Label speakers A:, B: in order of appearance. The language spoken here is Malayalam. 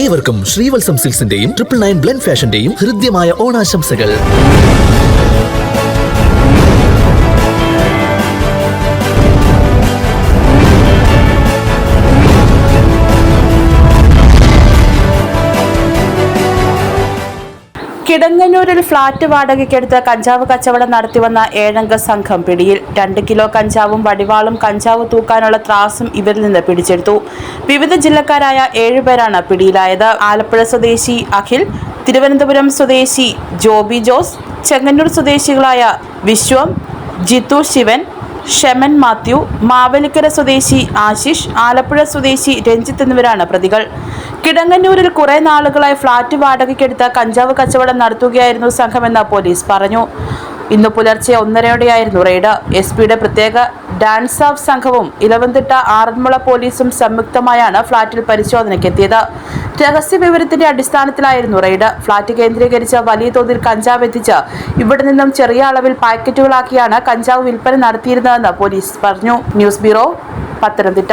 A: ഏവർക്കും ശ്രീവത്സം സിൽസിന്റെയും ട്രിപ്പിൾ നയൻ ബ്ലെൻഡ് ഫാഷന്റെയും ഹൃദ്യമായ ഓണാശംസകൾ.
B: കിടങ്ങന്നൂരിൽ ഫ്ളാറ്റ് വാടകയ്ക്കെടുത്ത് കഞ്ചാവ് കച്ചവടം നടത്തിവന്ന ഏഴംഗ സംഘം പിടിയിൽ. രണ്ട് കിലോ കഞ്ചാവും വടിവാളും കഞ്ചാവ് തൂക്കാനുള്ള ത്രാസും ഇവരിൽ നിന്ന് പിടിച്ചെടുത്തു. വിവിധ ജില്ലക്കാരായ ഏഴുപേരാണ് പിടിയിലായത്. ആലപ്പുഴ സ്വദേശി അഖിൽ തിരുവനന്തപുരം സ്വദേശി ജോബി ജോസ് ചെങ്ങന്നൂർ സ്വദേശികളായ വിശ്വം ജിത്തു ശിവൻ ഷെമൻ മാത്യു മാവേലിക്കര സ്വദേശി ആശിഷ് ആലപ്പുഴ സ്വദേശി രഞ്ജിത്ത് എന്നിവരാണ് പ്രതികൾ. കിടങ്ങന്നൂരിൽ കുറെ നാളുകളായി ഫ്ളാറ്റ് വാടകയ്ക്കെടുത്ത കഞ്ചാവ് കച്ചവടം നടത്തുകയായിരുന്നു സംഘമെന്ന് പോലീസ് പറഞ്ഞു. ഇന്ന് പുലർച്ചെ ഒന്നരയോടെയായിരുന്നു റെയ്ഡ്. എസ് പിയുടെ പ്രത്യേക ഡാൻസ് ഓഫ് സംഘവും ഇലവന്തിട്ട ആറന്മുള പോലീസും സംയുക്തമായാണ് ഫ്ളാറ്റിൽ പരിശോധനയ്ക്കെത്തിയത്. രഹസ്യ വിവരത്തിന്റെ അടിസ്ഥാനത്തിലായിരുന്നു റെയ്ഡ്. ഫ്ളാറ്റ് കേന്ദ്രീകരിച്ച് വലിയ തോതിൽ കഞ്ചാവ് എത്തിച്ച് ഇവിടെ നിന്നും ചെറിയ അളവിൽ പാക്കറ്റുകളാക്കിയാണ് കഞ്ചാവ് വിൽപ്പന നടത്തിയിരുന്നതെന്ന് പോലീസ് പറഞ്ഞു. News bureau Pathanamthitta.